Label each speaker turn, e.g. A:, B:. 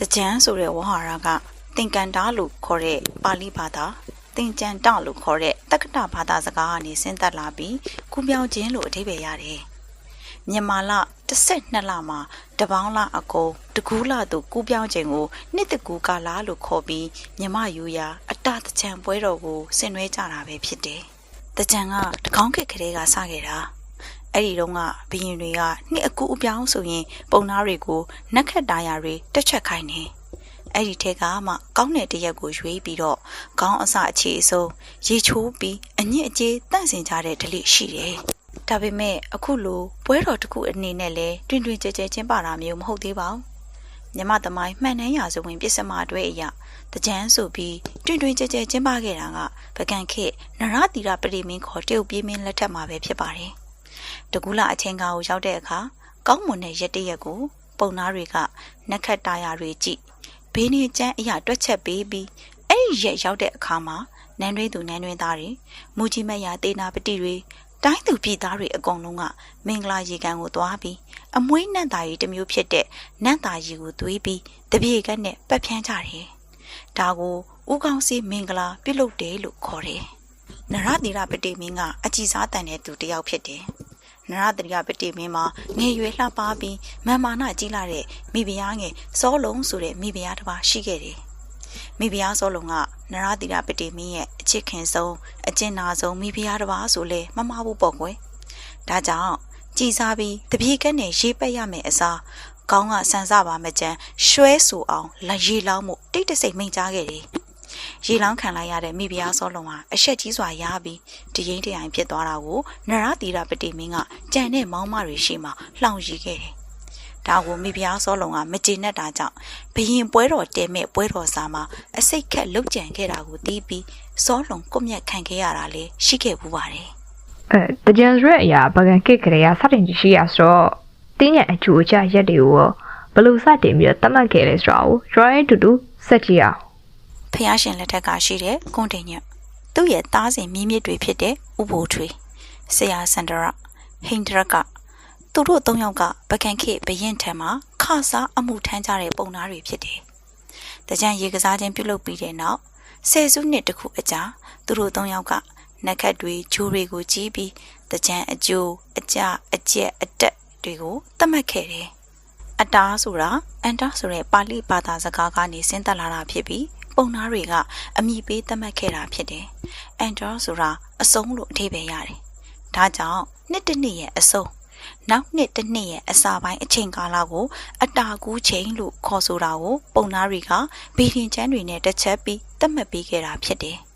A: တကြံဆိုတဲ့ဝဟာရကသင်္ကန်တာလို့ခေါ်တဲ့ပါဠိဘာသာသင်္ကြန်တလို့ခေါ်တဲ့တက္ကတဘာသာစကားကနေဆင်းသက်လာပြီးကူပြောင်းခြင်းလို့အဓိပ္ပာယ်ရတယ်။မြန်မာလ12လမှာတပေါင်းလအကုန်တကူးလသို့ကူပြောင်းခြင်းကိုနှစ်တကူကာလလို့ခေါ်ပြီးမြမယူရာအတတကြံပွဲတော်ကိုဆင်နွှဲကြတာပဲဖြစ်တယ်။တကြံကတကောင်းခက်ကလေးကစခဲ့တာ။ အဲ့ဒီတော့ကဘရင်တွေကနှစ်အကူအပြောင်းဆိုရင် ပုံသားတွေကိုနက်ခတ်တာယာတွေတက်ချက်ခိုင်းနေအဲ့ဒီထက်ကမှကောင်းတဲ့တရက်ကိုရွေးပြီးတော့ခေါင်းအစအခြေအဆုံးရေချိုးပြီးအညစ်အကြေးတန့်စင်ကြတဲ့ဓလေ့ရှိတယ်။ဒါပေမဲ့အခုလိုပွဲတော်တစ်ခုအနေနဲ့လဲတွင်တွင်ကြဲကြဲချင်းပါတာမျိုးမဟုတ်သေးပါဘူး။မြမသမိုင်းမှန်တမ်းရာဇဝင်ပြစ်စမအတွဲအရာတကြမ်းဆိုပြီးတွင်တွင်ကြဲကြဲချင်းပါခဲ့တာကပကံခေတ်နရတီရပရိမင်းခေါ်တရုတ်ပြည်မင်းလက်ထက်မှာပဲဖြစ်ပါတယ်။ တကူလာအချင်းကားကိုရောက်တဲ့အခါကောင်းမွန်တဲ့ရက်တရက်ကိုပုံသားတွေကနက်ခတ်တာယာတွေကြည့်ဘေးနေကျန်းအရာတွက်ချက်ပေးပြီးအဲ့ဒီရက်ရောက်တဲ့အခါမှာနန်းတွင်းသူနန်းတွင်းသားတွေမူကြီးမယာတေနာပတိတွေတိုင်းသူပြည်သားတွေအကုန်လုံးကမင်္ဂလာရေကန်ကိုသွားပြီးအမွှေးနန့်သားရီတစ်မျိုးဖြစ်တဲ့နန့်သားရီကိုသွေးပြီးတပြေကက်နဲ့ပတ်ဖြန်းကြတယ်။ဒါကိုဦးကောင်းစီမင်္ဂလာပြုလုပ်တယ်လို့ခေါ်တယ်။နရတိရပတိမင်းကအကြည်စားတန်တဲ့သူတစ်ယောက်ဖြစ်တယ်။ နရတရိယပတိမင်းမှာငယ်ရွယ်လှပပြီးမန်မာနကြီးလာတဲ့မိဖုရားငယ်စောလုံးဆိုတဲ့မိဖုရားတစ်ပါးရှိခဲ့တယ်။မိဖုရားစောလုံးကနရတိရပတိမင်းရဲ့အချစ်ခင်ဆုံးအကျဉ်းနာဆုံးမိဖုရားတစ်ပါးဆိုလဲမမဘူးပေါ့ကွယ်။ဒါကြောင့်ကြည်စားပြီးတပြေကက်နဲ့ရေးပက်ရမယ်အစားကောင်းကဆန်စပါမကြမ်းရွှဲဆူအောင်လက်ရေလောင်းမှုတိတ်တဆိတ်မိန်ကြားခဲ့တယ်။ ရေလောင်းခံလိုက်ရတဲ့မိဖုရားစောလုံးဟာအဆက်ကြီးစွာရပြီးတရင်တရိုင်ဖြစ်သွားတာကိုနရတီရပတိမင်းကကြံတဲ့မောင်းမတွေရှိမှလှောင်ရီခဲ့တယ်။ဒါကိုမိဖုရားစောလုံးကမကျေနပ်တာကြောင့်ဘရင်ပွဲတော်တဲမဲ့ပွဲတော်စာမှာအစိတ်ခက်လုတ်ကြံခဲ့တာကိုတီးပြီးစောလုံးကွမျက်ခံခဲ့ရတာလေရှိခဲ့ဘူးပါတယ်
B: အဲတကြံရွက်အရာပကံကိတ်ကလေးကစတင်ရှိရဆိုတော့တင်းရဲ့အကျိုးအကျရက်တွေကိုရောဘယ်လို့စတင်ပြီးတော့တတ်မှတ်ခဲ့လဲဆိုတော့ drawing တူတူစက်ကြည့်အောင်။
A: ဖះရှင်လက်ထက်ကရှိတဲ့ကွန်တင်ညက်သူ့ရဲ့သားစဉ်မြင်းမြစ်တွေဖြစ်တဲ့ဥပိုလ်ထွေဆရာစန္ဒရဟိန္ဒရကသူတို့သုံးယောက်ကပကံခေဘရင်ထံမှာခစားအမှုထမ်းကြတဲ့ပုံသားတွေဖြစ်တယ်။တကြံရေကစားခြင်းပြုလုပ်ပြီးတဲ့နောက်ဆယ်စုနှစ်တခုအကြာသူတို့သုံးယောက်ကနက်ခတ်တွေဂျိုးတွေကိုကြီးပြီးတကြံအကျိုးအကြအကျက်အတက်တွေကိုသတ်မှတ်ခဲ့တယ်။အတားဆိုတာအန်တာဆိုတဲ့ပါဠိဘာသာစကားကနေဆင်းသက်လာတာဖြစ်ပြီး ပုံသားတွေကအမိပေးသတ်မှတ်ခဲ့တာဖြစ်တယ်။အန်တာဆိုတာအဆုံးလို့အဓိပ္ပာယ်ရတယ်။ဒါကြောင့်နှစ်တစ်နှစ်ရဲ့အဆုံးနောက်နှစ်တစ်နှစ်ရဲ့အစာပိုင်းအချိန်ကာလကို အတာကူးချိန်လို့ခေါ်ဆိုတာကိုပုံသားတွေကဘီရင်ချမ်းတွေနဲ့တစ်ချက်ပြီးသတ်မှတ်ပေးခဲ့တာဖြစ်တယ်။